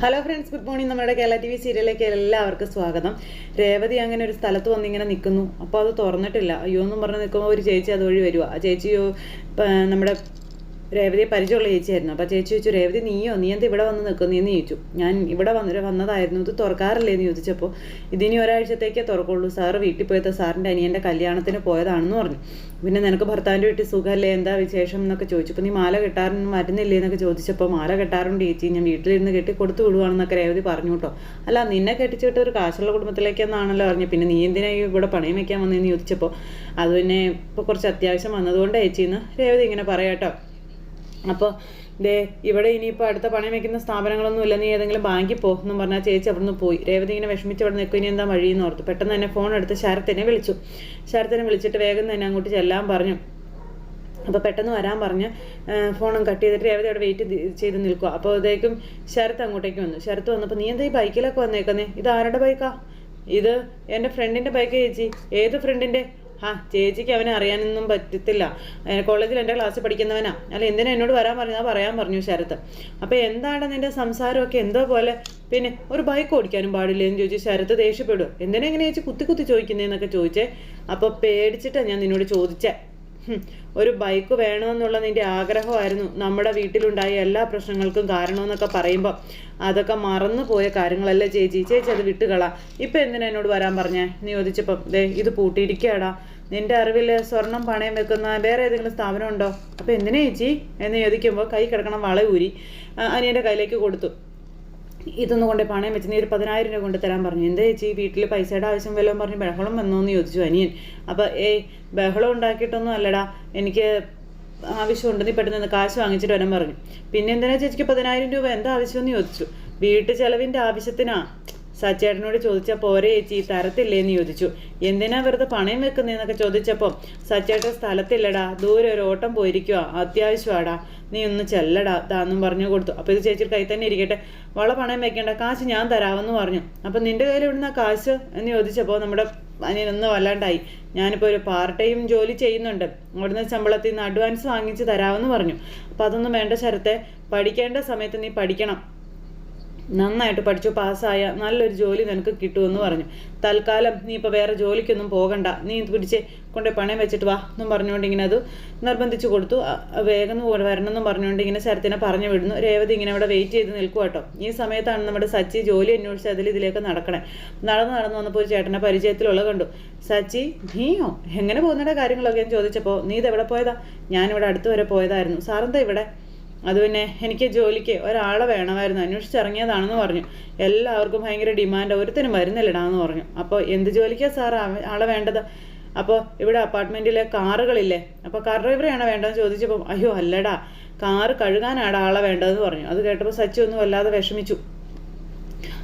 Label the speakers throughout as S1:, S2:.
S1: Hello friends good morning നമ്മുടെ Kerala T V സീരിയലിലേക്ക് എല്ലാവർക്കും സ്വാഗതം. രേവതി അങ്ങനെ ഒരു സ്ഥലത്ത് വന്നിങ്ങനെ നിൽക്കുന്നു അപ്പോൾ അത് തുറന്നിട്ടില്ല. അയ്യോ എന്നും പറഞ്ഞ് നിൽക്കുമ്പോൾ ഒരു ചേച്ചി അതുവഴി വരുവാ. ആ ചേച്ചി നമ്മുടെ രേവതിയെ പരിചയമുള്ള ചേച്ചിയായിരുന്നു. അപ്പോൾ ചേച്ചി ചോദിച്ചു രേവതി നീയോ? നീ എന്താ ഇവിടെ വന്ന് നിൽക്കുന്നതെന്ന് ചോദിച്ചു. ഞാൻ ഇവിടെ വന്നിട്ട് വന്നതായിരുന്നു. ഇത് തുറക്കാറില്ലേ? എന്ന് ചോദിച്ചപ്പോൾ ഇതിനി ഒരാഴ്ചത്തേക്കേ തുറക്കുള്ളൂ. സാറ് വീട്ടിൽ പോയത് സാറിന്റെ അനിയന്റെ കല്യാണത്തിന് പോയതാണെന്ന് പറഞ്ഞു. പിന്നെ നിനക്ക് ഭർത്താവിന്റെ വീട്ടിൽ സുഖമല്ലേ? എന്താ വിശേഷം? എന്നൊക്കെ ചോദിച്ചു അപ്പോൾ നീ മാല കെട്ടാറൊന്നും വരുന്നില്ലേ എന്നൊക്കെ ചോദിച്ചപ്പോൾ മാല കെട്ടാറുണ്ട് ചേച്ചി. ഞാൻ വീട്ടിലിരുന്ന് കെട്ടി കൊടുത്തു വിടുവാണെന്നൊക്കെ രേവതി പറഞ്ഞു കേട്ടോ. അല്ല നിന്നെ കെട്ടിച്ചിട്ട് ഒരു കാശുള്ള കുടുംബത്തിലേക്കെന്നാണല്ലോ പറഞ്ഞു. പിന്നെ നീ എന്തിനാ ഈ ഇവിടെ പണയം വെക്കാൻ വന്നതെന്ന് ചോദിച്ചപ്പോൾ അത് പിന്നെ ഇപ്പോൾ കുറച്ച് അത്യാവശ്യം വന്നതുകൊണ്ട് ചേച്ചിന്ന് രേവതി ഇങ്ങനെ പറയാട്ടോ അപ്പോൾ ദേ ഇവിടെ ഇനിയിപ്പോൾ അടുത്ത പണയം വെക്കുന്ന സ്ഥാപനങ്ങളൊന്നും ഇല്ല നീ ഏതെങ്കിലും ബാങ്കിൽ പോ എന്നും പറഞ്ഞാൽ ചേച്ചി അവിടുന്ന് പോയി. രേവതി ഇങ്ങനെ വിഷമിച്ച് അവിടെ നിൽക്കും ഇനി എന്താ വഴിയെന്ന് ഓർത്തു പെട്ടെന്ന് തന്നെ ഫോൺ എടുത്ത് ശരത്തിനെ വിളിച്ചു. ശരത്തിനെ വിളിച്ചിട്ട് വേഗം തന്നെ അങ്ങോട്ട് ചെല്ലാൻ പറഞ്ഞു. അപ്പോൾ പെട്ടെന്ന് വരാൻ പറഞ്ഞ് ഫോണും കട്ട് ചെയ്തിട്ട് രേവതി അവിടെ വെയിറ്റ് ചെയ്ത് നിൽക്കുക അപ്പോൾ അതേക്കും ശരത്ത് അങ്ങോട്ടേക്ക് വന്നു. ശരത്ത് വന്നപ്പോൾ നീ എന്താ ഈ ബൈക്കിലൊക്കെ വന്നേക്കുന്നേ? ഇത് ആരുടെ ബൈക്കാ ഇത് എന്റെ ഫ്രണ്ടിന്റെ ബൈക്ക് ചേച്ചി. ഏത് ഫ്രണ്ടിന്റെ ആ ചേച്ചിക്ക് അവനെ അറിയാനൊന്നും പറ്റത്തില്ല. കോളേജിൽ എന്റെ ക്ലാസ്സിൽ പഠിക്കുന്നവനാ. അല്ല എന്തിനാ എന്നോട് വരാൻ പറഞ്ഞാൽ പറയാൻ പറഞ്ഞു ശരത്ത്. അപ്പോൾ എന്താണ് നിന്റെ സംസാരമൊക്കെ? എന്തോ പോലെ. പിന്നെ ഒരു ബൈക്ക് ഓടിക്കാനും പാടില്ല എന്ന് ചോദിച്ചു ശരത്ത് ദേഷ്യപ്പെടും എന്തിനാ ഇങ്ങനെ ചേച്ചി കുത്തി കുത്തി ചോദിക്കുന്നതെന്നൊക്കെ ചോദിച്ചേ. അപ്പോൾ പേടിച്ചിട്ടാണ് ഞാൻ നിന്നോട് ചോദിച്ചേ. ഒരു ബൈക്ക് വേണമെന്നുള്ള നിന്റെ ആഗ്രഹമായിരുന്നു. നമ്മുടെ വീട്ടിലുണ്ടായ എല്ലാ പ്രശ്നങ്ങൾക്കും കാരണമെന്നൊക്കെ പറയുമ്പോൾ അതൊക്കെ മറന്നു പോയ കാര്യങ്ങളല്ലേ ചേച്ചി? ചേച്ചി അത് വിട്ടുകളാ. ഇപ്പം എന്തിനാ എന്നോട് വരാൻ പറഞ്ഞേ? നീ ചോദിച്ചപ്പം ദേ ഇത് പൂട്ടിയിരിക്കുകയാടാ നിന്റെ അറിവിൽ സ്വർണം പണയം വെക്കുന്ന വേറെ ഏതെങ്കിലും സ്ഥാപനം ഉണ്ടോ? അപ്പം എന്തിനാ ചേച്ചി? എന്ന് ചോദിക്കുമ്പോൾ കൈ കിടക്കണം വള ഊരി. അനിയന്റെ കയ്യിലേക്ക് കൊടുത്തു. ഇതൊന്നും കൊണ്ട് പണയം വെച്ച് നീ ഒരു പതിനായിരം രൂപ കൊണ്ട് തരാൻ പറഞ്ഞു. എന്താ ചേച്ചി വീട്ടിൽ പൈസയുടെ ആവശ്യം വല്ലതും പറഞ്ഞ് ബഹളം വന്നോ എന്ന് ചോദിച്ചു അനിയൻ. അപ്പോൾ ഏയ് ബഹളം ഉണ്ടാക്കിയിട്ടൊന്നും അല്ലടാ. എനിക്ക് ആവശ്യമുണ്ട്. നീ പെട്ടെന്ന് കാശ് വാങ്ങിച്ചിട്ട് വരാൻ പറഞ്ഞു. പിന്നെ എന്തിനാ ചേച്ചിക്ക് പതിനായിരം രൂപ? എന്താ ആവശ്യമെന്ന് ചോദിച്ചു. വീട്ടു ചെലവിന്റെ ആവശ്യത്തിനാ. സച്ചേട്ടനോട് ചോദിച്ചാൽ പോരെ ചേച്ചി തരത്തില്ലേന്ന് ചോദിച്ചു. എന്തിനാ വെറുതെ പണയം വെക്കുന്നതെന്നൊക്കെ ചോദിച്ചപ്പോൾ സച്ചേട്ടൻ സ്ഥലത്തില്ലടാ. ദൂരെ ഒരു ഓട്ടം പോയിരിക്കുക അത്യാവശ്യമാടാ നീ ഒന്ന് ചെല്ലടാ. താന്നും പറഞ്ഞു കൊടുത്തു. അപ്പോൾ ഇത് ചേച്ചിയുടെ കൈ തന്നെ ഇരിക്കട്ടെ. വള പണയം വെക്കേണ്ട. കാശ് ഞാൻ തരാമെന്ന് പറഞ്ഞു. അപ്പം നിന്റെ കയ്യിൽ ഇവിടുന്ന കാശ്? എന്ന് ചോദിച്ചപ്പോൾ നമ്മുടെ അനിയനൊന്ന് വല്ലാണ്ടായി. ഞാനിപ്പോൾ ഒരു പാർട്ട് ടൈം ജോലി ചെയ്യുന്നുണ്ട്. അവിടുന്ന് ശമ്പളത്തിൽ നിന്ന് അഡ്വാൻസ് വാങ്ങിച്ച് തരാമെന്ന് പറഞ്ഞു. അപ്പം അതൊന്നും വേണ്ട ശരത്തെ. പഠിക്കേണ്ട സമയത്ത് നീ പഠിക്കണം. നന്നായിട്ട് പഠിച്ചു പാസ്സായ നല്ലൊരു ജോലി നിനക്ക് കിട്ടുമെന്ന് പറഞ്ഞു. തൽക്കാലം നീ ഇപ്പോൾ വേറെ ജോലിക്കൊന്നും പോകണ്ട. നീ പിടിച്ച് കൊണ്ടേ പണയം വെച്ചിട്ട് വാ എന്നും പറഞ്ഞുകൊണ്ട് ഇങ്ങനെ അത് നിർബന്ധിച്ചു കൊടുത്തു. വേഗം വരണം എന്നും പറഞ്ഞുകൊണ്ട് ഇങ്ങനെ ശരത്തിനെ പറഞ്ഞു വിടുന്നു. രേവതി ഇങ്ങനെ അവിടെ വെയിറ്റ് ചെയ്ത് നിൽക്കുക കേട്ടോ ഈ സമയത്താണ് നമ്മുടെ സച്ചി ജോലി അന്വേഷിച്ച് അതിൽ ഇതിലേക്ക് നടക്കണേ. നടന്ന് നടന്ന് വന്നപ്പോൾ ഒരു ചേട്ടനെ പരിചയത്തിലുള്ള കണ്ടു. സച്ചി നീയോ? എങ്ങനെ പോകുന്നതിന്റെ കാര്യങ്ങളൊക്കെ ഞാൻ ചോദിച്ചപ്പോൾ നീ ഇതെവിടെ പോയതാ? ഞാനിവിടെ അടുത്ത് വരെ പോയതായിരുന്നു. സാറെന്താ ഇവിടെ? അത് പിന്നെ എനിക്ക് ജോലിക്ക് ഒരാളെ വേണമായിരുന്നു. അന്വേഷിച്ചിറങ്ങിയതാണെന്ന് പറഞ്ഞു. എല്ലാവർക്കും ഭയങ്കര ഡിമാൻഡ് ഒരുത്തനും വരുന്നില്ലടാന്ന് പറഞ്ഞു. അപ്പോൾ എന്ത് ജോലിക്കാണ് സാർ ആളെ വേണ്ടത്? അപ്പോൾ ഇവിടെ അപ്പാർട്ട്മെന്റിലെ കാറുകളില്ലേ? അപ്പോൾ കാർ ഡ്രൈവറെയാണ് വേണ്ടതെന്ന് ചോദിച്ചപ്പോൾ അയ്യോ അല്ലടാ. കാറ് കഴുകാനാണ് ആളെ വേണ്ടതെന്ന് പറഞ്ഞു. അത് കേട്ടപ്പോൾ സച്ചി ഒന്നും വല്ലാതെ വിഷമിച്ചു.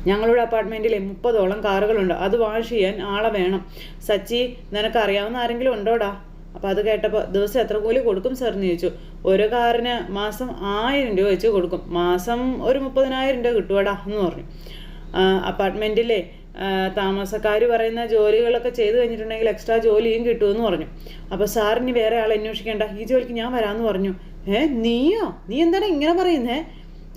S1: ഞങ്ങളുടെ അപ്പാർട്ട്മെന്റിലെ മുപ്പതോളം കാറുകളുണ്ട്. അത് വാഷ് ചെയ്യാൻ ആളെ വേണം. സച്ചി നിനക്ക് അറിയാവുന്ന ആരെങ്കിലും ഉണ്ടോടാ? അപ്പോൾ അത് കേട്ടപ്പോൾ ദിവസം എത്ര കൂലി കൊടുക്കും സാർ എന്ന് ചോദിച്ചു. ഒരു കാറിന് മാസം ആയിരം രൂപ വെച്ച് കൊടുക്കും. മാസം ഒരു മുപ്പതിനായിരം രൂപ കിട്ടുവാടാ എന്ന് പറഞ്ഞു. അപ്പാർട്ട്മെന്റിലെ താമസക്കാർ പറയുന്ന ജോലികളൊക്കെ ചെയ്തു കഴിഞ്ഞിട്ടുണ്ടെങ്കിൽ എക്സ്ട്രാ ജോലിയും കിട്ടുമെന്ന് പറഞ്ഞു. അപ്പോൾ സാറിന് വേറെ ആളെ അന്വേഷിക്കേണ്ട. ഈ ജോലിക്ക് ഞാൻ വരാമെന്ന് പറഞ്ഞു. ഏ നീയോ? നീ എന്താണ് ഇങ്ങനെ പറയുന്നേ?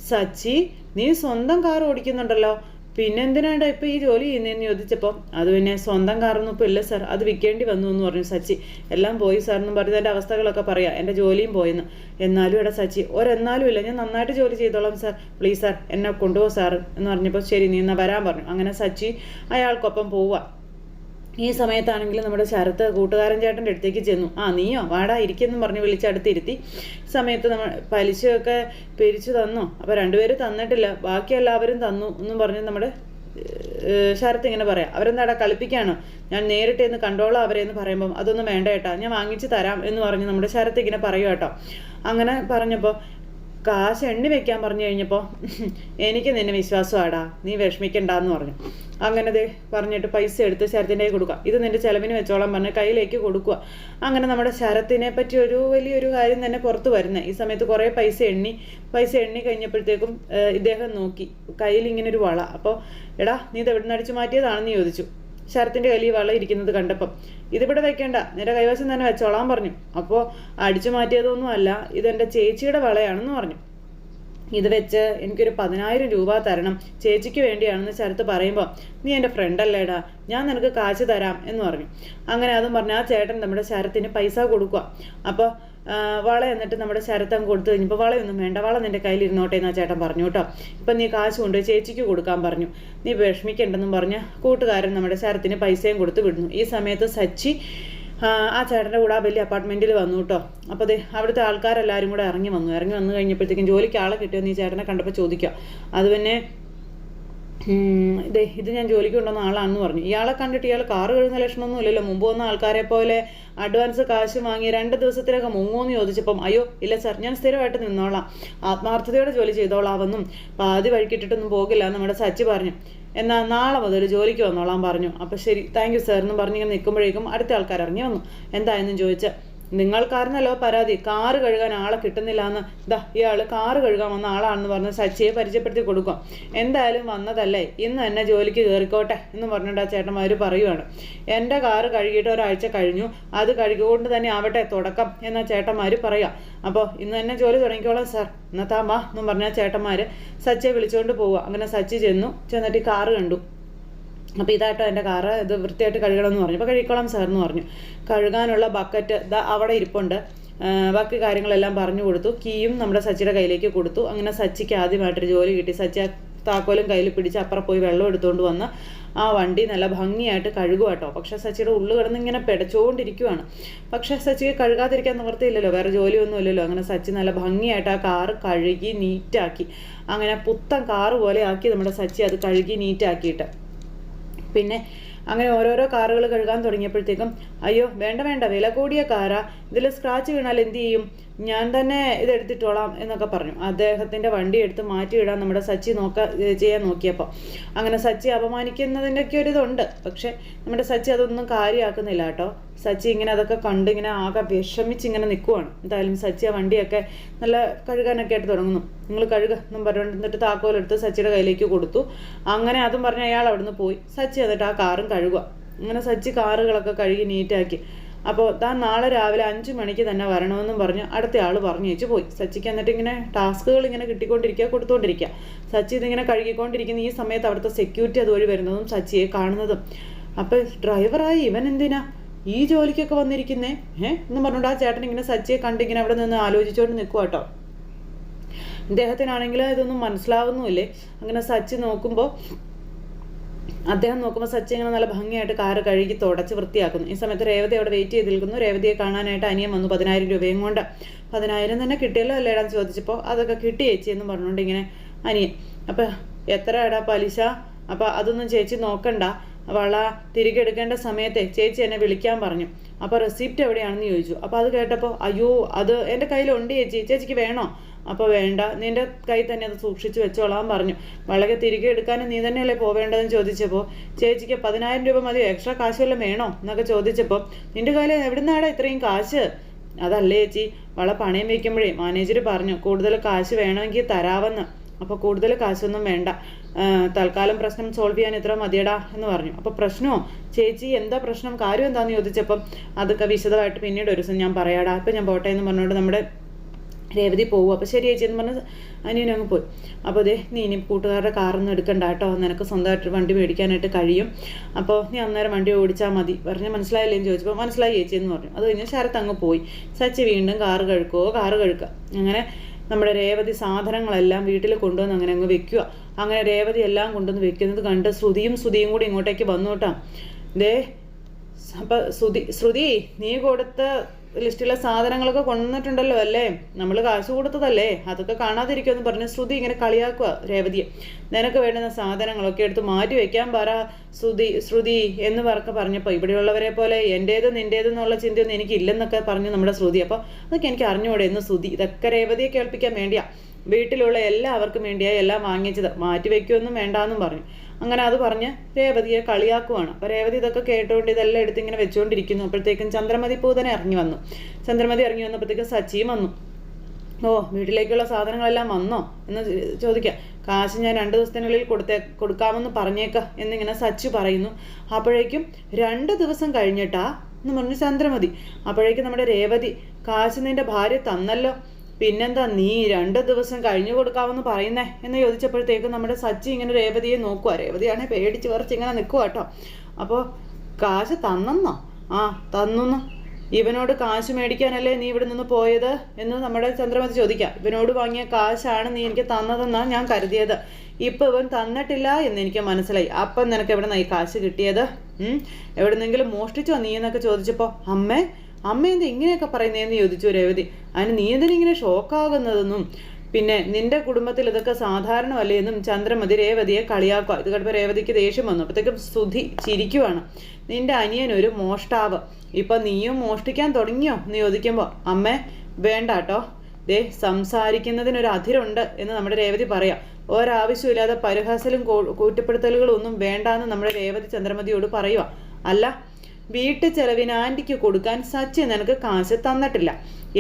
S1: സച്ചി നീ സ്വന്തം കാർ ഓടിക്കുന്നുണ്ടല്ലോ. പിന്നെ എന്തിനാണ്ടോ ഇപ്പോൾ ഈ ജോലി ചെയ്യുന്നതെന്ന് ചോദിച്ചപ്പോൾ അത് പിന്നെ സ്വന്തം കാറൊന്നും ഇപ്പോൾ ഇല്ല സാർ അത് വിൽക്കേണ്ടി വന്നു എന്ന് പറഞ്ഞു സച്ചി. എല്ലാം പോയി സാർ എന്നും പറഞ്ഞ് എന്റെ അവസ്ഥകളൊക്കെ പറയാം എന്റെ ജോലിയും പോയെന്ന്. എന്നാലും ഇവിടെ സച്ചി ഒരെന്നാലും ഇല്ല ഞാൻ നന്നായിട്ട് ജോലി ചെയ്തോളാം സാർ. പ്ലീസ് സാർ എന്നെ കൊണ്ടുപോകും സാർ എന്ന് പറഞ്ഞപ്പോൾ ശരി നീ എന്നാൽ വരാൻ പറഞ്ഞു. അങ്ങനെ സച്ചി അയാൾക്കൊപ്പം പോവുക ഈ സമയത്താണെങ്കിലും നമ്മുടെ ശരത്ത് കൂട്ടുകാരൻ ചേട്ടന്റെ അടുത്തേക്ക് ചെന്നു. ആ നീയോ? വാടാ ഇരിക്കുന്നു പറഞ്ഞ് വിളിച്ചടുത്തിരുത്തി സമയത്ത് നമ്മൾ പലിശയൊക്കെ പിരിച്ചു തന്നോ. അപ്പോൾ രണ്ടുപേരും തന്നിട്ടില്ല. ബാക്കി എല്ലാവരും തന്നു എന്നും പറഞ്ഞ് നമ്മുടെ ശരത്ത് ഇങ്ങനെ പറയാം. അവരെന്താടാ കളിപ്പിക്കാണോ? ഞാൻ നേരിട്ട് എന്ന് കണ്ടോളാം അവരെ എന്ന് പറയുമ്പം അതൊന്നും വേണ്ട ഏട്ടാ. ഞാൻ വാങ്ങിച്ച് തരാം എന്ന് പറഞ്ഞ് നമ്മുടെ ശരത്ത് ഇങ്ങനെ പറയും കേട്ടോ അങ്ങനെ പറഞ്ഞപ്പോൾ കാശ് എണ്ണി വെക്കാൻ പറഞ്ഞു കഴിഞ്ഞപ്പോൾ എനിക്ക് നിന്നെ വിശ്വാസമാടാ നീ വിഷമിക്കണ്ടെന്ന് പറഞ്ഞു. അങ്ങനെ ദേ പറഞ്ഞിട്ട് പൈസ എടുത്ത് ശരത്തിന്റെ കയ്യിൽ കൊടുക്കുക. ഇത് നിന്റെ ചിലവിന് വെച്ചോളാം പറഞ്ഞ് കയ്യിലേക്ക് കൊടുക്കുക. അങ്ങനെ നമ്മുടെ ശരത്തിനെ പറ്റി ഒരു വലിയൊരു കാര്യം തന്നെ പുറത്ത് വരുന്നത് ഈ സമയത്ത് കുറേ പൈസ എണ്ണി പൈസ എണ്ണി കഴിഞ്ഞപ്പോഴത്തേക്കും ഇദ്ദേഹം നോക്കി. കയ്യിൽ ഇങ്ങനെ ഒരു വള. അപ്പോൾ എടാ നീ ഇത് എവിടെ നിന്ന് അടിച്ചു മാറ്റിയതാണെന്ന് ചോദിച്ചു. ശരത്തിന്റെ കയ്യിൽ വള ഇരിക്കുന്നത് കണ്ടപ്പം. ഇതിവിടെ വെക്കേണ്ട നിന്റെ കൈവശം തന്നെ വെച്ചോളാൻ പറഞ്ഞു. അപ്പോൾ അടിച്ചു മാറ്റിയതൊന്നും അല്ല ഇതെന്റെ ചേച്ചിയുടെ വളയാണെന്ന് പറഞ്ഞു. ഇത് വെച്ച് എനിക്കൊരു പതിനായിരം രൂപ തരണം ചേച്ചിക്ക് വേണ്ടിയാണെന്ന് ശരത്ത് പറയുമ്പോൾ നീ എന്റെ ഫ്രണ്ട് അല്ലേടാ ഞാൻ നിനക്ക് കാശ് തരാം എന്ന് പറഞ്ഞു. അങ്ങനെ അതും പറഞ്ഞു ആ ചേട്ടൻ നമ്മുടെ ശരത്തിന് പൈസ കൊടുക്കുക അപ്പോൾ വള എന്നിട്ട് നമ്മുടെ ശരത്തം കൊടുത്തു കഴിഞ്ഞപ്പോൾ വളയൊന്നും വേണ്ട വള നിന്റെ കയ്യിൽ ഇരുന്നോട്ടെ എന്ന് ചേട്ടൻ പറഞ്ഞു കേട്ടോ. ഇപ്പം നീ കാശ് കൊണ്ട് ചേച്ചിക്ക് കൊടുക്കാൻ പറഞ്ഞു. നീ വിഷമിക്കണ്ടെന്നും പറഞ്ഞ് കൂട്ടുകാരൻ നമ്മുടെ ശരത്തിന് പൈസയും കൊടുത്ത് വിടുന്നു. ഈ സമയത്ത് സച്ചി ആ ചേട്ടന്റെ കൂടെ ആ വലിയ അപ്പാർട്ട്മെന്റിൽ വന്നു കേട്ടോ. അപ്പോൾ അതെ അവിടുത്തെ ആൾക്കാരെല്ലാവരും കൂടെ ഇറങ്ങി വന്നു. ഇറങ്ങി വന്നു കഴിഞ്ഞപ്പോഴത്തേക്കും ജോലിക്ക് ആളെ കിട്ടിയെന്ന് ഈ ചേട്ടനെ കണ്ടപ്പോൾ ചോദിക്കുക. അത് പിന്നെ ഇതേ ഇത് ഞാൻ ജോലിക്ക് കൊണ്ടുവന്ന ആളാണെന്ന് പറഞ്ഞു. ഇയാളെ കണ്ടിട്ട് ഇയാൾ കാറ് കഴുകുന്ന ലക്ഷണമൊന്നും ഇല്ലല്ലോ. മുമ്പ് വന്ന ആൾക്കാരെ പോലെ അഡ്വാൻസ് കാശ് വാങ്ങി രണ്ട് ദിവസത്തിലൊക്കെ മുങ്ങോന്ന് ചോദിച്ചപ്പം അയ്യോ ഇല്ല സാർ ഞാൻ സ്ഥിരമായിട്ട് നിന്നോളാം. ആത്മാർത്ഥതയോടെ ജോലി ചെയ്തോളാമെന്നും പാതി വഴിക്കിട്ടിട്ടൊന്നും പോകില്ല നമ്മുടെ സച്ചി പറഞ്ഞു. എന്നാൽ നാളെ മുതൽ ജോലിക്ക് വന്നോളാം പറഞ്ഞു. അപ്പോൾ ശരി താങ്ക് യു സാർ എന്ന് പറഞ്ഞിങ്ങനെ നിൽക്കുമ്പോഴേക്കും അടുത്ത ആൾക്കാർ ഇറങ്ങി വന്നു. എന്തായെന്നും ചോദിച്ചാൽ നിങ്ങൾക്കായിരുന്നല്ലോ പരാതി? കാറ് കഴുകാൻ ആളെ കിട്ടുന്നില്ല എന്ന് ഇതാ ഇയാൾ കാറ് കഴുകാൻ വന്ന ആളാണെന്ന് പറഞ്ഞ് സച്ചിയെ പരിചയപ്പെടുത്തി കൊടുക്കും. എന്തായാലും വന്നതല്ലേ? ഇന്ന് തന്നെ ജോലിക്ക് കയറിക്കോട്ടെ എന്ന് പറഞ്ഞിട്ട് ആ ചേട്ടന്മാർ പറയുവാണ്. എന്റെ കാറ് കഴുകിയിട്ട് ഒരാഴ്ച കഴിഞ്ഞു. അത് കഴുകിക്കൊണ്ട് തന്നെ ആവട്ടെ തുടക്കം എന്ന ചേട്ടന്മാർ പറയാം. അപ്പോൾ ഇന്ന് തന്നെ ജോലി തുടങ്ങിക്കോളാം സാർ എന്നാ വാ എന്നും പറഞ്ഞ ചേട്ടന്മാർ സച്ചിയെ വിളിച്ചുകൊണ്ട് പോവുക അങ്ങനെ സച്ചി ചെന്നു. ചെന്നിട്ട് ഈ കാറ് കണ്ടു. അപ്പോൾ ഇതായിട്ടോ എന്റെ കാറ്. ഇത് വൃത്തിയായിട്ട് കഴുകണമെന്ന് പറഞ്ഞു. അപ്പോൾ കഴുകിക്കോളാം സാർ എന്ന് പറഞ്ഞു. കഴുകാനുള്ള ബക്കറ്റ് ഇതാ അവിടെ ഇരിപ്പുണ്ട്. ബാക്കി കാര്യങ്ങളെല്ലാം പറഞ്ഞു കൊടുത്തു. കീയും നമ്മുടെ സച്ചിയുടെ കയ്യിലേക്ക് കൊടുത്തു. അങ്ങനെ സച്ചിക്ക് ആദ്യമായിട്ടൊരു ജോലി കിട്ടി. സച്ചി താക്കോലും കയ്യിൽ പിടിച്ച് അപ്പുറം പോയി വെള്ളം എടുത്തുകൊണ്ട് വന്ന് ആ വണ്ടി നല്ല ഭംഗിയായിട്ട് കഴുകുക കേട്ടോ പക്ഷേ സച്ചിയുടെ ഉള്ളു കിടന്ന് ഇങ്ങനെ പിടച്ചുകൊണ്ടിരിക്കുവാണ് പക്ഷേ സച്ചിക്ക് കഴുകാതിരിക്കാൻ നിവർത്തിയില്ലല്ലോ വേറെ ജോലിയൊന്നും അങ്ങനെ സച്ചി നല്ല ഭംഗിയായിട്ട് ആ കാറ് കഴുകി നീറ്റാക്കി അങ്ങനെ പുത്തൻ കാറ് പോലെ ആക്കി നമ്മുടെ സച്ചി അത് കഴുകി നീറ്റാക്കിയിട്ട് പിന്നെ അങ്ങനെ ഓരോരോ കാറുകൾ കഴുകാൻ തുടങ്ങിയപ്പോഴത്തേക്കും അയ്യോ വേണ്ട വേണ്ട വില കൂടിയ കാറാ. ഇതിൽ സ്ക്രാച്ച് വീണാൽ എന്ത് ചെയ്യും? ഞാൻ തന്നെ ഇതെടുത്തിട്ടോളാം എന്നൊക്കെ പറഞ്ഞു. അദ്ദേഹത്തിന്റെ വണ്ടി എടുത്ത് മാറ്റിയിടാൻ നമ്മുടെ സച്ചി നോക്ക ചെയ്യാൻ നോക്കിയപ്പോൾ അങ്ങനെ സച്ചി അപമാനിക്കുന്നതിന്റെയൊക്കെ ഒരു ഇതുണ്ട്. പക്ഷേ നമ്മുടെ സച്ചി അതൊന്നും കാര്യമാക്കുന്നില്ല കേട്ടോ. സച്ചി ഇങ്ങനെ അതൊക്കെ കണ്ട് ഇങ്ങനെ ആകെ വിഷമിച്ച് ഇങ്ങനെ നിൽക്കുവാണ് എന്തായാലും സച്ചി ആ വണ്ടിയൊക്കെ നല്ല കഴുകാനൊക്കെ ആയിട്ട് തുടങ്ങുന്നു. നിങ്ങൾ കഴുക എന്നും പറഞ്ഞിട്ട് എന്നിട്ട് താക്കോലെടുത്ത് സച്ചിയുടെ കയ്യിലേക്ക് കൊടുത്തു. അങ്ങനെ അതും പറഞ്ഞ് അയാൾ അവിടുന്ന് പോയി. സച്ചി എന്നിട്ട് ആ കാറും കഴുകുക. അങ്ങനെ സച്ചി കാറുകളൊക്കെ കഴുകി നീറ്റാക്കി. അപ്പോൾ താൻ നാളെ രാവിലെ അഞ്ച് മണിക്ക് തന്നെ വരണമെന്നും പറഞ്ഞ് അടുത്ത ആൾ പറഞ്ഞു വെച്ച് പോയി. സച്ചിക്ക് എന്നിട്ട് ഇങ്ങനെ ടാസ്കുകൾ ഇങ്ങനെ കിട്ടിക്കൊണ്ടിരിക്കുക കൊടുത്തുകൊണ്ടിരിക്കുക സച്ചി ഇതിങ്ങനെ കഴുകിക്കൊണ്ടിരിക്കുന്ന ഈ സമയത്ത് അവിടുത്തെ സെക്യൂരിറ്റി അതുവഴി വരുന്നതും സച്ചിയെ കാണുന്നതും. അപ്പോൾ ഡ്രൈവറായി ഇവൻ എന്തിനാ? ഈ ജോലിക്കൊക്കെ വന്നിരിക്കുന്നേ? ഏഹ് എന്ന് പറഞ്ഞുകൊണ്ട് ആ ചേട്ടൻ ഇങ്ങനെ സച്ചിയെ കണ്ടിങ്ങനെ അവിടെ നിന്ന് ആലോചിച്ചുകൊണ്ട് നിൽക്കുക കേട്ടോ ഇദ്ദേഹത്തിനാണെങ്കിൽ ഇതൊന്നും മനസ്സിലാവുന്നുമില്ലേ? അങ്ങനെ സച്ചി നോക്കുമ്പോൾ അദ്ദേഹം നോക്കുമ്പോൾ സച്ചി ഇങ്ങനെ നല്ല ഭംഗിയായിട്ട് കാറ് കഴുകി തുടച്ച് വൃത്തിയാക്കുന്നു. ഈ സമയത്ത് രേവതി അവിടെ വെയിറ്റ് ചെയ്ത് നിൽക്കുന്നു. രേവതിയെ കാണാനായിട്ട് അനിയൻ വന്നു പതിനായിരം രൂപയും കൊണ്ട്. പതിനായിരം തന്നെ കിട്ടിയല്ലോ അല്ലേടാന്ന് ചോദിച്ചപ്പോൾ അതൊക്കെ കിട്ടി ചേച്ചി എന്ന് പറഞ്ഞുകൊണ്ട് ഇങ്ങനെ അനിയൻ. അപ്പം എത്ര ഇടാ പലിശ? അപ്പം അതൊന്നും ചേച്ചി നോക്കണ്ട. വള തിരികെ എടുക്കേണ്ട സമയത്തെ ചേച്ചി എന്നെ വിളിക്കാൻ പറഞ്ഞു. അപ്പോൾ റെസിപ്റ്റ് എവിടെയാണെന്ന് ചോദിച്ചു. അപ്പോൾ അത് കേട്ടപ്പോൾ അയ്യോ അത് എന്റെ കയ്യിലുണ്ട് ചേച്ചി. ചേച്ചിക്ക് വേണോ? അപ്പോൾ വേണ്ട നിന്റെ കൈ തന്നെ അത് സൂക്ഷിച്ചു വെച്ചോളാൻ പറഞ്ഞു. വളരെ തിരികെ എടുക്കാനും നീ തന്നെയല്ലേ പോവേണ്ടതെന്ന് ചോദിച്ചപ്പോൾ ചേച്ചിക്ക് പതിനായിരം രൂപ മതി എക്സ്ട്രാ കാശ് വല്ലതും വേണോ എന്നൊക്കെ ചോദിച്ചപ്പോൾ നിന്റെ കയ്യിൽ എവിടുന്നാടാ ഇത്രയും കാശ്? അതല്ലേ ചേച്ചി വള പണയം വയ്ക്കുമ്പോഴേ മാനേജർ പറഞ്ഞു കൂടുതൽ കാശ് വേണമെങ്കിൽ തരാവെന്ന് അപ്പോൾ കൂടുതൽ കാശൊന്നും വേണ്ട. തൽക്കാലം പ്രശ്നം സോൾവ് ചെയ്യാൻ ഇത്ര മതിയടാ എന്ന് പറഞ്ഞു. അപ്പോൾ പ്രശ്നമോ ചേച്ചി എന്താ പ്രശ്നം? കാര്യം എന്താണെന്ന് ചോദിച്ചപ്പം അതൊക്കെ വിശദമായിട്ട് പിന്നീട് ഒരു ദിവസം ഞാൻ പറയാടാ. അപ്പം ഞാൻ പോട്ടെ എന്ന് പറഞ്ഞുകൊണ്ട് നമ്മുടെ രേവതി പോകും അപ്പോൾ ശരി ചേച്ചി എന്ന് പറഞ്ഞ് അനിയനും അങ്ങ് പോയി. അപ്പോൾ അതെ നീ ഇനി കൂട്ടുകാരുടെ കാറൊന്നും എടുക്കണ്ട കേട്ടോ. നിനക്ക് സ്വന്തമായിട്ട് വണ്ടി മേടിക്കാനായിട്ട് കഴിയും. അപ്പോൾ നീ അന്നേരം വണ്ടി ഓടിച്ചാൽ മതി. പറഞ്ഞാൽ മനസ്സിലായില്ലേ എന്ന് ചോദിച്ചപ്പോൾ മനസ്സിലായി ചേച്ചി എന്ന് പറഞ്ഞു. അത് കഴിഞ്ഞ് ശരത്ത് അങ്ങ് പോയി. സച്ചി വീണ്ടും കാറ് കഴുക്കുമോ കാറ് കഴുക്കുക. അങ്ങനെ നമ്മുടെ രേവതി സാധനങ്ങളെല്ലാം വീട്ടിൽ കൊണ്ടുവന്ന് അങ്ങനെ അങ്ങ് വെക്കുക. അങ്ങനെ രേവതി എല്ലാം കൊണ്ടുവന്ന് വെക്കുന്നത് കണ്ട് ശ്രുതിയും ശ്രുതിയും കൂടി ഇങ്ങോട്ടേക്ക് വന്നു ദേ അപ്പം ശ്രുതി ശ്രുതി നീ കൊടുത്ത ലിസ്റ്റിലെ സാധനങ്ങളൊക്കെ കൊണ്ടുവന്നിട്ടുണ്ടല്ലോ അല്ലേ? നമ്മൾ കാശ് കൊടുത്തതല്ലേ? അതൊക്കെ കാണാതിരിക്കുമെന്ന് പറഞ്ഞ് ശ്രുതി ഇങ്ങനെ കളിയാക്കുക രേവതിയെ. നിനക്ക് വേണ്ടുന്ന സാധനങ്ങളൊക്കെ എടുത്ത് മാറ്റി വെക്കാൻ പറ ശ്രുതി ശ്രുതി എന്ന് പറഞ്ഞ പറഞ്ഞപ്പോൾ ഇവിടെയുള്ളവരെ പോലെ എന്റേത് നിന്റേതെന്നുള്ള ചിന്തയൊന്നും എനിക്കില്ലെന്നൊക്കെ പറഞ്ഞു നമ്മുടെ ശ്രുതി. അപ്പോൾ അതൊക്കെ എനിക്ക് അറിഞ്ഞുകൂടെ എന്ന് ശ്രുതി. ഇതൊക്കെ രേവതിയെ കേൾപ്പിക്കാൻ വേണ്ടിയാണ് വീട്ടിലുള്ള എല്ലാവർക്കും വേണ്ടിയായി എല്ലാം വാങ്ങിച്ചത്. മാറ്റി വയ്ക്കുമെന്നും വേണ്ടാന്നും പറഞ്ഞു. അങ്ങനെ അത് പറഞ്ഞ് രേവതിയെ കളിയാക്കുവാണ്. അപ്പോൾ രേവതി ഇതൊക്കെ കേട്ടുകൊണ്ട് ഇതെല്ലാം എടുത്ത് ഇങ്ങനെ വെച്ചുകൊണ്ടിരിക്കുന്നു അപ്പോഴത്തേക്കും ചന്ദ്രമതി പൂതനെ ഇറങ്ങി വന്നു. ചന്ദ്രമതി ഇറങ്ങി വന്നപ്പോഴത്തേക്കും സച്ചിയും വന്നു. ഓ വീട്ടിലേക്കുള്ള സാധനങ്ങളെല്ലാം വന്നോ? എന്ന് ചോദിക്കാം. കാശ് ഞാൻ രണ്ട് ദിവസത്തിനുള്ളിൽ കൊടുത്തേ കൊടുക്കാമെന്ന് പറഞ്ഞേക്ക എന്നിങ്ങനെ സച്ചു പറയുന്നു. അപ്പോഴേക്കും രണ്ട് ദിവസം കഴിഞ്ഞിട്ടാ എന്ന് പറഞ്ഞു ചന്ദ്രമതി. അപ്പോഴേക്കും നമ്മുടെ രേവതി കാശ് നിന്റെ ഭാര്യ തന്നല്ലോ. പിന്നെന്താ നീ രണ്ട് ദിവസം കഴിഞ്ഞു കൊടുക്കാമെന്ന് പറയുന്നേ? എന്ന് ചോദിച്ചപ്പോഴത്തേക്കും നമ്മുടെ സച്ചി ഇങ്ങനെ രേവതിയെ നോക്കുക രേവതിയാണെ പേടിച്ച് വറച്ച് ഇങ്ങനെ നിൽക്കുക കേട്ടോ. അപ്പോൾ കാശ് തന്നെന്നോ? ആ തന്നു ഇവനോട് കാശ് മേടിക്കാനല്ലേ നീ ഇവിടെ നിന്ന് പോയത്? എന്ന് നമ്മുടെ ചന്ദ്രമതി ചോദിക്കാം. ഇവനോട് വാങ്ങിയ കാശാണ് നീ എനിക്ക് തന്നതെന്നാണ് ഞാൻ കരുതിയത്. ഇപ്പൊ ഇവൻ തന്നിട്ടില്ല എന്ന് എനിക്ക് മനസ്സിലായി. അപ്പം നിനക്ക് എവിടെ ഈ കാശ് കിട്ടിയത്? ഉം? എവിടെന്നെങ്കിലും മോഷ്ടിച്ചോ നീ എന്നൊക്കെ ചോദിച്ചപ്പോൾ അമ്മേ അമ്മ എന്ത് ഇങ്ങനെയൊക്കെ പറയുന്നതെന്ന് ചോദിച്ചു രേവതി. അതിന് നീ എന്തിനിങ്ങനെ ഷോക്കാകുന്നതെന്നും പിന്നെ നിന്റെ കുടുംബത്തിൽ ഇതൊക്കെ സാധാരണമല്ലേ എന്നും ചന്ദ്രമതി രേവതിയെ കളിയാക്കുക. ഇത് കേട്ടപ്പോൾ രേവതിക്ക് ദേഷ്യം വന്നു. അപ്പോഴത്തേക്കും സുധി ചിരിക്കുവാണ്. നിന്റെ അനിയൻ ഒരു മോഷ്ടാവ്. ഇപ്പൊ നീയും മോഷ്ടിക്കാൻ തുടങ്ങിയോ? എന്ന് ചോദിക്കുമ്പോൾ അമ്മേ വേണ്ട കേട്ടോ ദേ സംസാരിക്കുന്നതിനൊരു അതിരുണ്ട് എന്ന് നമ്മുടെ രേവതി പറയാം. ഒരാവശ്യമില്ലാതെ പരിഹാസലും കൂട്ടിപ്പെടുത്തലുകളും ഒന്നും വേണ്ടാന്ന് നമ്മുടെ രേവതി ചന്ദ്രമതിയോട് പറയുക അല്ല വീട്ടു ചെലവിന് ആന്റിക്ക് കൊടുക്കാൻ സച്ചി നിനക്ക് കാശ് തന്നിട്ടില്ല.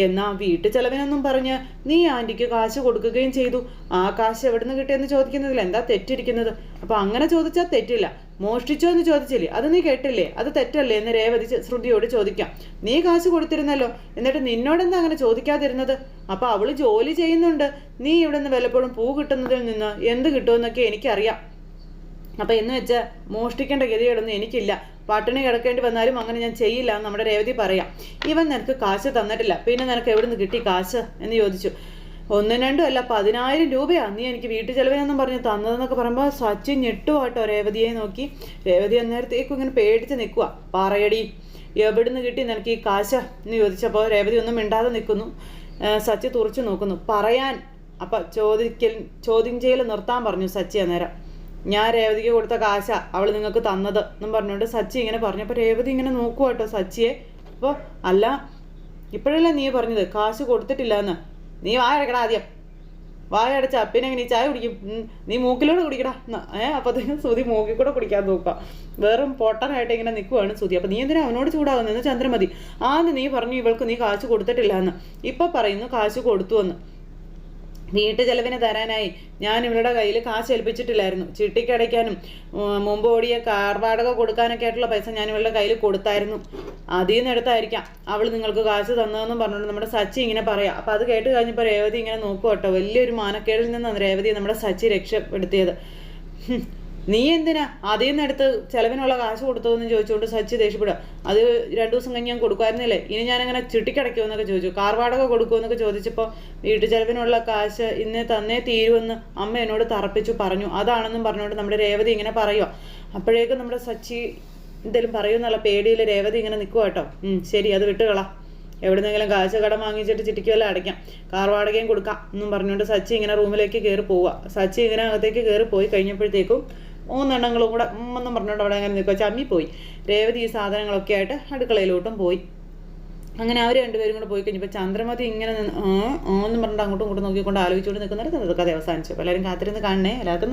S1: എന്നാ വീട്ടു ചെലവിനൊന്നും പറഞ്ഞ് നീ ആന്റിക്ക് കാശ് കൊടുക്കുകയും ചെയ്തു. ആ കാശ് എവിടുന്ന് കിട്ടിയെന്ന് ചോദിക്കുന്നതിൽ എന്താ തെറ്റിരിക്കുന്നത്? അപ്പൊ അങ്ങനെ ചോദിച്ചാൽ തെറ്റില്ല. മോഷ്ടിച്ചോ എന്ന് ചോദിച്ചില്ലേ? അത് നീ കേട്ടില്ലേ? അത് തെറ്റല്ലേ എന്ന് രേവതി ശ്രുതിയോട് ചോദിക്കാം. നീ കാശ് കൊടുത്തിരുന്നല്ലോ. എന്നിട്ട് നിന്നോടെന്താ അങ്ങനെ ചോദിക്കാതിരുന്നത്? അപ്പൊ അവൾ ജോലി ചെയ്യുന്നുണ്ട്. നീ ഇവിടെ നിന്ന് വല്ലപ്പോഴും പൂ കിട്ടുന്നതിൽ നിന്ന് എന്ത് കിട്ടുമെന്നൊക്കെ എനിക്കറിയാം. അപ്പൊ എന്ന് വെച്ചാൽ മോഷ്ടിക്കേണ്ട ഗതികളൊന്നും എനിക്കില്ല. പട്ടിണി കിടക്കേണ്ടി വന്നാലും അങ്ങനെ ഞാൻ ചെയ്യില്ല എന്ന് നമ്മുടെ രേവതി പറയാം. ഇവൻ നിനക്ക് കാശ് തന്നിട്ടില്ല. പിന്നെ നിനക്ക് എവിടെ നിന്ന് കിട്ടി കാശ്? എന്ന് ചോദിച്ചു. ഒന്നും രണ്ടും അല്ല പതിനായിരം രൂപയാണ് നീ എനിക്ക് വീട്ടു ചെലവിനൊന്നും പറഞ്ഞു തന്നതെന്നൊക്കെ പറയുമ്പോൾ സച്ചി ഞെട്ടുവാട്ടോ രേവതിയെ നോക്കി. രേവതി അന്നേരത്തേക്കും ഇങ്ങനെ പേടിച്ച് നിൽക്കുക പറയടി എവിടുന്ന് കിട്ടി നിനക്ക് ഈ കാശ? എന്ന് ചോദിച്ചപ്പോൾ രേവതി ഒന്നും മിണ്ടാതെ നിൽക്കുന്നു സച്ചി തുറച്ചു നോക്കുന്നു. പറയാൻ അപ്പം ചോദിക്കൽ ചോദ്യം ചെയ്യൽ നിർത്താൻ പറഞ്ഞു സച്ചി അന്നേരം. ഞാൻ രേവതിക്ക് കൊടുത്ത കാശ അവൾ നിങ്ങൾക്ക് തന്നത് എന്നും പറഞ്ഞുകൊണ്ട് സച്ചി ഇങ്ങനെ പറഞ്ഞു. അപ്പോൾ രേവതി ഇങ്ങനെ നോക്കുക കേട്ടോ സച്ചിയെ. അപ്പോൾ അല്ല ഇപ്പോഴല്ല നീ പറഞ്ഞത് കാശ് കൊടുത്തിട്ടില്ല എന്ന് നീ വായടക്കടാ ആദ്യം. വായടച്ച പിന്നെ നീ ഈ ചായ കുടിക്കും? നീ മൂക്കിലൂടെ കുടിക്കടാ. ഏഹ് അപ്പോഴത്തേക്കും സുതി മൂക്കിൽ കൂടെ കുടിക്കാൻ നോക്കുക വെറും പൊട്ടനായിട്ട് ഇങ്ങനെ നിൽക്കുവാണ് സുതി അപ്പം നീ എന്തിനാ അവനോട് ചൂടാകുന്നത്? ചന്ദ്രമതി. ആന്ന് നീ പറഞ്ഞു ഇവൾക്ക് നീ കാശ് കൊടുത്തിട്ടില്ല എന്ന് ഇപ്പം പറയുന്നു കാശ് കൊടുത്തു എന്ന് വീട്ടു ചെലവിന് തരാനായി. ഞാൻ ഇവളുടെ കയ്യിൽ കാശ് ഏൽപ്പിച്ചിട്ടില്ലായിരുന്നു. ചിട്ടിക്കടയ്ക്കാനും മുമ്പ് ഓടിയ കാർ വാടക കൊടുക്കാനൊക്കെ ആയിട്ടുള്ള പൈസ ഞാൻ ഇവളുടെ കയ്യിൽ കൊടുത്തായിരുന്നു. അതിൽ നിന്ന് എടുത്തായിരിക്കാം. അവൾ നിങ്ങൾക്ക് കാശ് തന്നതെന്നും പറഞ്ഞുകൊണ്ട് നമ്മുടെ സച്ചി ഇങ്ങനെ പറയാം. അപ്പം അത് കേട്ട് കഴിഞ്ഞപ്പോൾ രേവതി ഇങ്ങനെ നോക്കുക കേട്ടോ വലിയൊരു മാനക്കേടിൽ നിന്നാണ് രേവതി നമ്മുടെ സച്ചി രക്ഷപ്പെടുത്തിയത്. നീ എന്തിനാ അതിൽ നിന്ന് ചെലവിനുള്ള കാശ് കൊടുത്തതെന്ന് ചോദിച്ചുകൊണ്ട് സച്ചി ദേഷ്യപ്പെടുക അത് രണ്ടു ദിവസം കഴിഞ്ഞ് ഞാൻ കൊടുക്കുമായിരുന്നില്ലേ ഇനി ഞാൻ അങ്ങനെ ചിട്ടിക്കടയ്ക്കുമെന്നൊക്കെ ചോദിച്ചു. കാർ വാടക കൊടുക്കുമെന്നൊക്കെ ചോദിച്ചപ്പോൾ വീട്ടു ചെലവിനുള്ള കാശ് ഇന്ന് തന്നേ തീരുമെന്ന് അമ്മ എന്നോട് തറപ്പിച്ചു പറഞ്ഞു. അതാണെന്നും പറഞ്ഞുകൊണ്ട് നമ്മുടെ രേവതി ഇങ്ങനെ പറയുക അപ്പോഴേക്കും നമ്മുടെ സച്ചി എന്തെങ്കിലും പറയുമെന്നുള്ള പേടിയിൽ രേവതി ഇങ്ങനെ നിൽക്കുക കേട്ടോ. ശരി അത് വിട്ടുകളാ. എവിടെന്നെങ്കിലും കാശ് കടം വാങ്ങിച്ചിട്ട് ചിട്ടിക്കുമല്ല അടയ്ക്കാം. കാർ വാടകയും കൊടുക്കാം എന്നും പറഞ്ഞുകൊണ്ട് സച്ചി ഇങ്ങനെ റൂമിലേക്ക് കയറി പോവുക സച്ചി ഇങ്ങനെ അകത്തേക്ക് കയറി പോയി കഴിഞ്ഞപ്പോഴത്തേക്കും മൂന്നെണ്ണങ്ങളും കൂടെ ഉമ്മെന്നും പറഞ്ഞുകൊണ്ട് അവിടെ അങ്ങനെ നിൽക്കുക ചമ്മി പോയി. രേവതി ഈ സാധനങ്ങളൊക്കെ ആയിട്ട് അടുക്കളയിലോട്ടും പോയി. അങ്ങനെ അവർ രണ്ടുപേരും കൂടെ പോയി കഴിഞ്ഞപ്പോൾ ചന്ദ്രമതി ഇങ്ങനെ നിന്ന് ആ എന്നും പറഞ്ഞിട്ട് അങ്ങോട്ടും ഇങ്ങോട്ടും നോക്കിക്കൊണ്ട് ആലോചിച്ചുകൊണ്ട് നിൽക്കുന്നിടത്ത് കഥ അവസാനിച്ചു. എല്ലാവരും കാത്തിരുന്ന് കാണണേ. എല്ലാവർക്കും